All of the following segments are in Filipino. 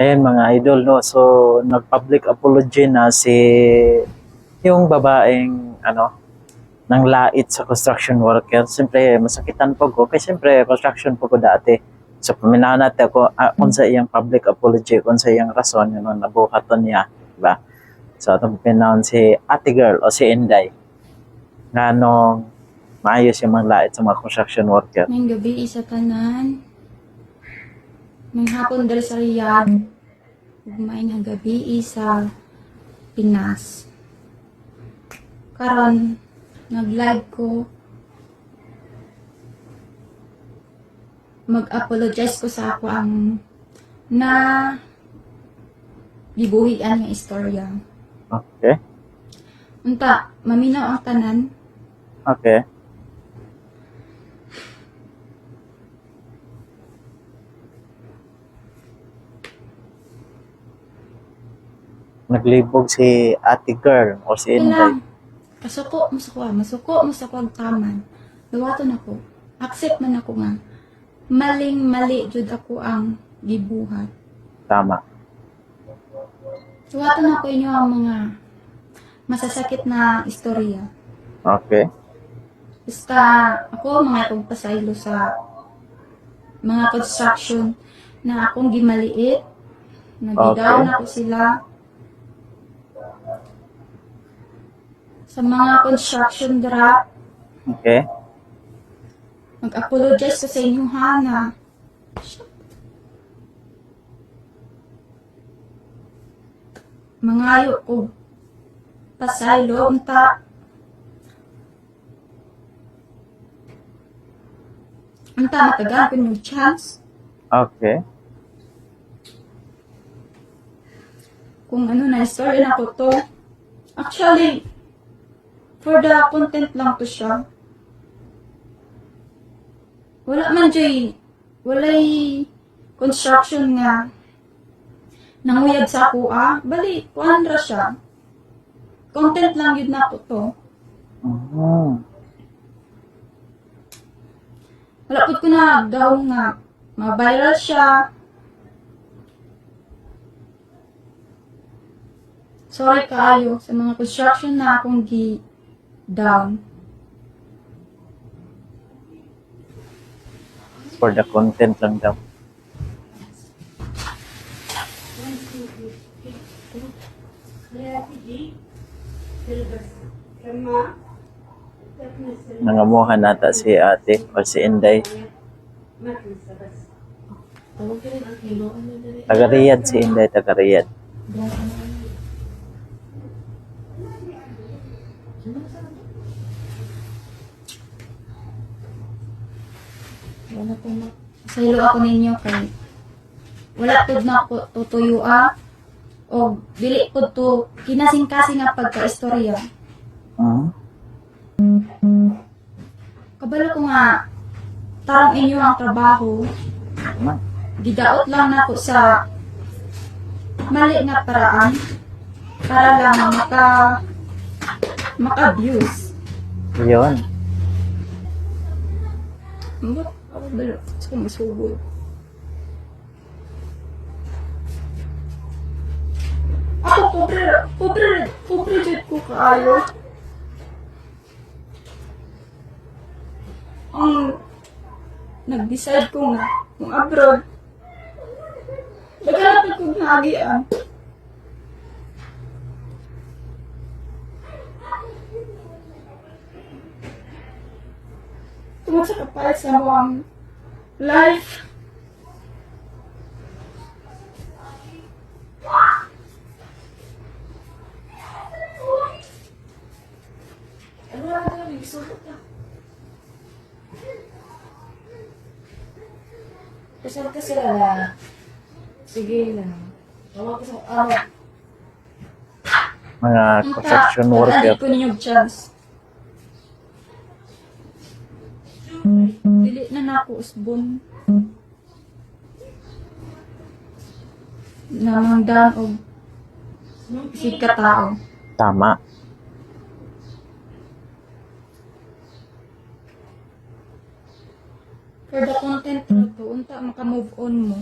Ayan mga idol, no? So, nag-public apology na si yung babaeng, ano, nang lait sa construction worker. Siyempre, masakitan po ko. Kasi siyempre, construction po ko dati. So, paminaw natin ako ah, kung sa iyang public apology, kung sa iyang rason, yun, know, nabuhaton niya. Diba? So, itong pinahon si ate girl o si Inday. Nga nung maayos yung mga lait sa mga construction worker. Ngayong gabi, isa tanan. Ngayong hapon dali sa Riyadh. Ugmain nga gabi, isa Pinas. Karon nag-live ko. Mag-apologize ko sa ako ang na gibuhian nga istorya. Okay? Unta, maminaw ang tanan. Okay. Naglibog si ate girl o si Inday. Kailang, masuko, masuko, masuko, masuko ang taman. Luwato na ko. Accept man ako nga. Maling mali jud ako ang gibuhat. Tama. Luwato na ko inyo ang mga masasakit na istorya. Okay. Basta ako mga akong pasaylo sa mga construction na akong gimaliit. Nabidaw Okay. na ko sila. Sa mga construction dra, Okay. Mag-apologize ko sa inyo, Hana. Mangayo ko pasaylo unta. Unta matagal ko yung chance Okay. kung ano na story na ko to. Actually, for the content lang to siya. Wala man jay, walay construction nga nanguyab sa kuha. Bali, kuhan ra siya. Content lang yun na ko to. Wala po ko na daw nga ma-viral siya. Sorry kaayo sa mga construction na akong gi down. For the content lang daw. Nangamuhan nata si ate o si Inday. Taga Riyadh si Inday, taga Riyadh. Wala po na. Saylo ako ninyo kay wala pod na ako tutuyua o dili pod to kinasing-kasing nga pagka-istorya. Mhm. Kabalo ko nga tarong inyo ang trabaho, gidaot lang na ko sa mali nga paraan para lang maka maka-abuse. Yun. Ano? Balo. Sa masugod. Ako, pobre, pobre, pobre dyan ko kaayo. Ang nag-decide ko nga, kung abroad, naghanap ko ng agian. Tungkol sa kapalit sa ang life. Ano na ito? Na. Kasal ka sila na. Sige lang. Tawag ko sa ano. Mga construction worker. ko ninyo chance. Na ako usbon. Namangdan og si katao. Tama. For the content na to, unta maka-move on mo.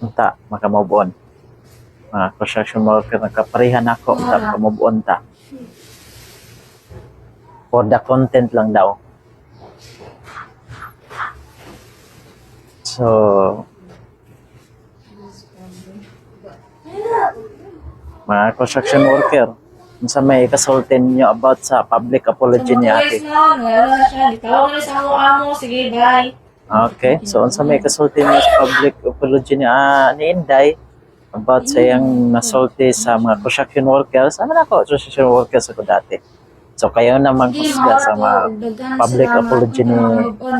unta makamove on. Mga construction worker nagkaparehan ako unta Wala. makamove on ta. For the content lang daw. So, mga construction worker, sa may kasultin nyo about sa public apology ni ate. Sige, bye. Okay, so unsa may kasulti mo sa public apology ni, ah, ni Inday about sa iyang nasulti sa mga construction workers. Ano na ako, construction workers ako dati. So kayo naman kusga sa mga public apology ni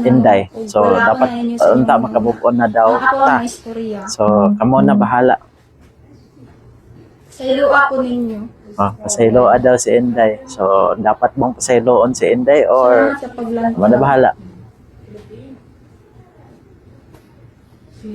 Inday. So dapat uh, unta makamove on na daw ta. So kamo na bahala. Sa ilo ako ninyo. Oh, pasaylo daw si Inday. So dapat mong pasayloon si Inday or kamo na bahala. Si